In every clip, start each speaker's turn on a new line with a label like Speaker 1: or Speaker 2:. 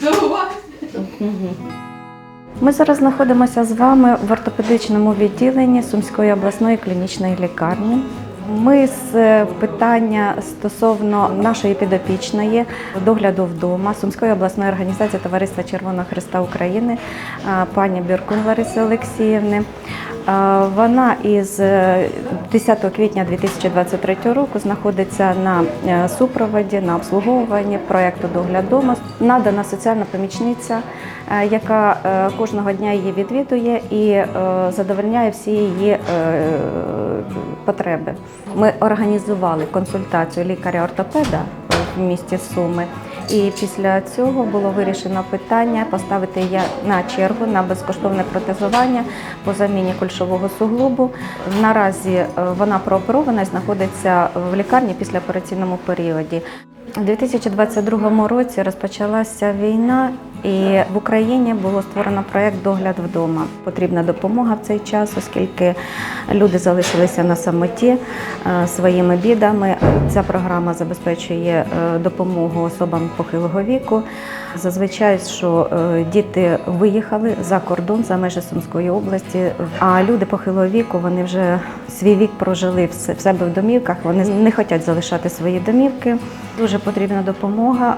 Speaker 1: До вас.
Speaker 2: Ми зараз знаходимося з вами в ортопедичному відділенні Сумської обласної клінічної лікарні. Ми з е, питання стосовно нашої підопічної догляду вдома Сумської обласної організації Товариства Червоного Христа України пані Біркун Лариси Олексіївни. Е, Вона із е, 10 квітня 2023 року знаходиться на е, супроводі на обслуговуванні проєкту догляд дома. Надана соціальна помічниця, е, яка е, кожного дня її відвідує і е, задовольняє всі її е, потреби. Ми організували консультацію лікаря-ортопеда в місті Суми. І після цього було вирішено питання поставити я на чергу на безкоштовне протезування по заміні кульшового суглобу. Наразі е, вона прооперована і знаходиться в лікарні після операційному періоді. У 2022 році розпочалася війна, і в Україні було створено проєкт Догляд вдома. Потрібна допомога в цей час, оскільки люди залишилися на самоті е, своїми бідами. Ця програма забезпечує е, допомогу особам похилого віку. Зазвичай, що е, діти виїхали за кордон, за межі Сумської області, а люди похилого віку вони вже свій вік прожили в в себе в домівках. Вони не хочуть залишати свої домівки. Дуже потрібна допомога,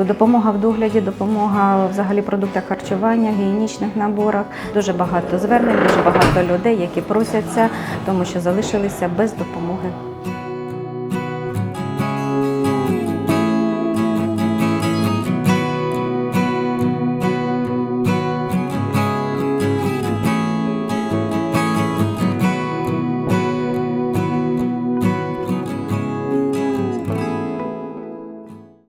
Speaker 2: е, допомога в догляді, допомога взагалі продуктах харчування, гігієнічних наборах. Дуже багато звернень, дуже багато людей, які просяться, тому що залишилися без допомоги